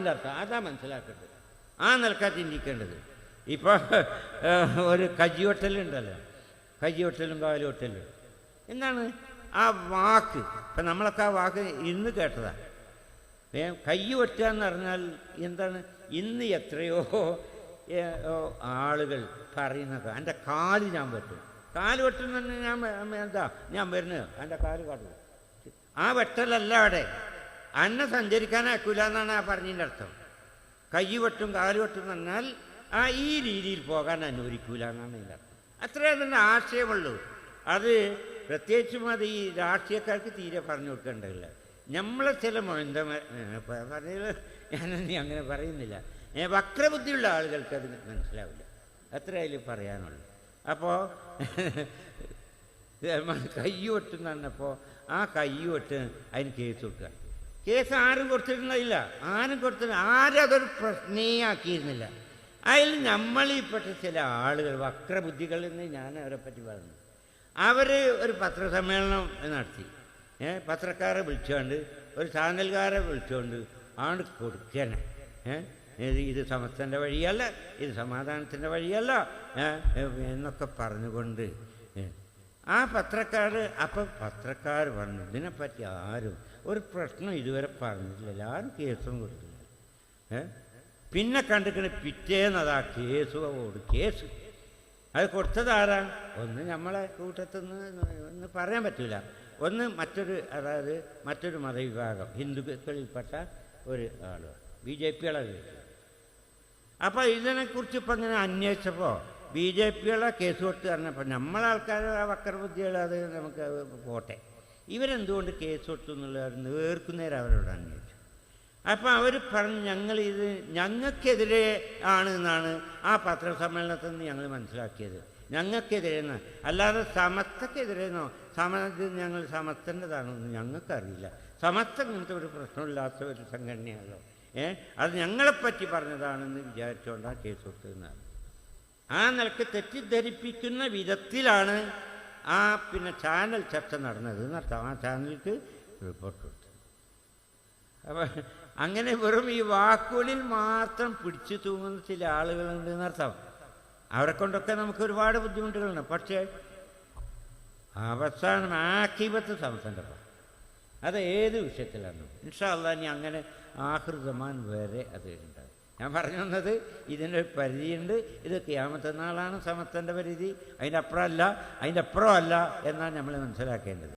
അർത്ഥം അതാ മനസ്സിലാക്കേണ്ടത്. ആ നിലക്കാ ചിന്തിക്കേണ്ടത്. ഇപ്പോൾ ഒരു കജിയൊട്ടലുണ്ടല്ലോ കജിയൊട്ടലും കാലുകൊട്ടലും എന്താണ്? ആ വാക്ക്. ഇപ്പം നമ്മളൊക്കെ ആ വാക്ക് ഇന്ന് കേട്ടതാ. ഏ, കൈ ഒറ്റ എന്ന് പറഞ്ഞാൽ എന്താണ്? ഇന്ന് എത്രയോ ആളുകൾ പറയുന്നത്. എന്റെ കാൽ ഞാൻ വെട്ടും. കാൽ വെട്ടുന്ന ഞാൻ എന്താ? ഞാൻ വരുന്നത്. എന്റെ കാൽ കാട്ടും. ആ വെട്ടലല്ല അവിടെ. അന്നെ സഞ്ചരിക്കാനാക്കൂല എന്നാണ് ആ പറഞ്ഞതിന്റെ അർത്ഥം. കൈ വെട്ടും കാൽ വെട്ടും എന്ന് ആ ഈ രീതിയിൽ പോകാൻ അനുവദിക്കൂല എന്നാണ് അതിന്റെ അർത്ഥം. അത്രേ അതിന്റെ ആശയമുള്ളൂ. അത് പ്രത്യേകിച്ചും അത് ഈ രാഷ്ട്രീയക്കാർക്ക് തീരെ പറഞ്ഞു കൊടുക്കേണ്ടതില്ല. നമ്മളെ ചില എന്താ പറഞ്ഞത് ഞാനീ അങ്ങനെ പറയുന്നില്ല. വക്രബുദ്ധിയുള്ള ആളുകൾക്ക് അത് മനസ്സിലാവില്ല. അത്ര അതിൽ പറയാനുള്ളൂ. അപ്പോൾ കൈ വെട്ടെന്ന് പറഞ്ഞപ്പോൾ ആ കൈ വെട്ട് അതിന് കേസ് കൊടുക്കുക. കേസ് ആരും കൊടുത്തിരുന്നില്ല ആരും കൊടുത്തില്ല. ആരും അതൊരു പ്രശ്നേ ആക്കിയിരുന്നില്ല അതിൽ നമ്മളിൽപ്പെട്ട ചില ആളുകൾ വക്രബുദ്ധികൾ എന്ന് ഞാൻ അവരെ പറ്റി പറഞ്ഞു. അവർ ഒരു പത്രസമ്മേളനം നടത്തി. ഏ പത്രക്കാരെ വിളിച്ചുകൊണ്ട് ഒരു ചാനൽകാരെ വിളിച്ചുകൊണ്ട് ആണ് കൊടുക്കണേ. ഏ ഇത് സമസ്തന്റെ വഴിയല്ല ഇത് സമാധാനത്തിന്റെ വഴിയല്ല. എന്നൊക്കെ പറഞ്ഞുകൊണ്ട് ആ പത്രക്കാർ അപ്പം പത്രക്കാർ പറഞ്ഞു ഇതിനെപ്പറ്റി ആരും ഒരു പ്രശ്നം ഇതുവരെ പറഞ്ഞിട്ടില്ല. എല്ലാവരും കേസും കൊടുത്തില്ല പിന്നെ കണ്ടിക്കണ പിറ്റേന്നതാ കേസ് ഓട് കേസ്. അത് കൊടുത്തത് ആരാ? ഒന്ന് നമ്മളെ കൂട്ടത്തിൽ നിന്ന് ഒന്ന് പറയാൻ പറ്റില്ല ഒന്ന് മറ്റൊരു അതായത് മറ്റൊരു മതവിഭാഗം ഹിന്ദുക്കളിൽപ്പെട്ട ഒരു ആൾ ബി ജെ പികളെ അപ്പോൾ ഇതിനെക്കുറിച്ച് ഇപ്പം ഇങ്ങനെ അന്വേഷിച്ചപ്പോൾ ബി ജെ പികളെ കേസ് കൊടുത്ത് പറഞ്ഞപ്പോൾ നമ്മളെ ആൾക്കാർ ആ വക്രബുദ്ധികൾ അത് നമുക്ക് പോട്ടെ. ഇവരെന്തുകൊണ്ട് കേസ് കൊടുത്തു എന്നുള്ളത് നേർക്കുന്നേരം അവരോടാണ് ചോദിച്ചു അപ്പം അവർ പറഞ്ഞു ഞങ്ങൾ ഇത് ഞങ്ങൾക്കെതിരെ ആണ് എന്നാണ് ആ പത്രസമ്മേളനത്തിൽ നിന്ന് ഞങ്ങൾ മനസ്സിലാക്കിയത്. ഞങ്ങൾക്കെതിരെ എന്ന്. അല്ലാതെ സമത്തക്കെതിരെ എന്നോ സമത്തിൽ ഞങ്ങൾ സമത്തന്റെതാണെന്ന് ഞങ്ങൾക്കറിയില്ല. സമസ്ത ഇങ്ങനത്തെ ഒരു പ്രശ്നമില്ലാത്ത ഒരു സംഘടനയാണല്ലോ. ഏ? അത് ഞങ്ങളെപ്പറ്റി പറഞ്ഞതാണെന്ന് വിചാരിച്ചുകൊണ്ടാണ് കേസ് കൊടുത്തതെന്നാണ് ആ നിലയ്ക്ക് തെറ്റിദ്ധരിപ്പിക്കുന്ന വിധത്തിലാണ് ആ പിന്നെ ചാനൽ ചർച്ച നടന്നത് എന്നർത്ഥം ആ ചാനലിക്ക് റിപ്പോർട്ട് കൊടുത്തു. അപ്പം അങ്ങനെ വെറും ഈ വാക്കുകളിൽ മാത്രം പിടിച്ചു തൂങ്ങുന്ന ചില ആളുകളുണ്ട് എന്നർത്ഥം അവരെ കൊണ്ടൊക്കെ നമുക്ക് ഒരുപാട് ബുദ്ധിമുട്ടുകളുണ്ട്. പക്ഷേ അവസാനം ആക്കിപത്ത് സംസണ്ടപ്പം അത് ഏത് വിഷയത്തിലാണ്? ഇൻഷാ ഇൻഷാല്ല ഇനി അങ്ങനെ ആഹൃതമാൻ വരെ അത് ഉണ്ടാകും. ഞാൻ പറഞ്ഞു വന്നത് ഇതിന്റെ പരിധിയുണ്ട്. ഇത് ക്യാമത്തെ നാളാണ് സമത്വന്റെ പരിധി. അതിന്റെ അപ്പുറമല്ല അതിന്റെ അപ്പുറമല്ല എന്നാണ് നമ്മൾ മനസ്സിലാക്കേണ്ടത്.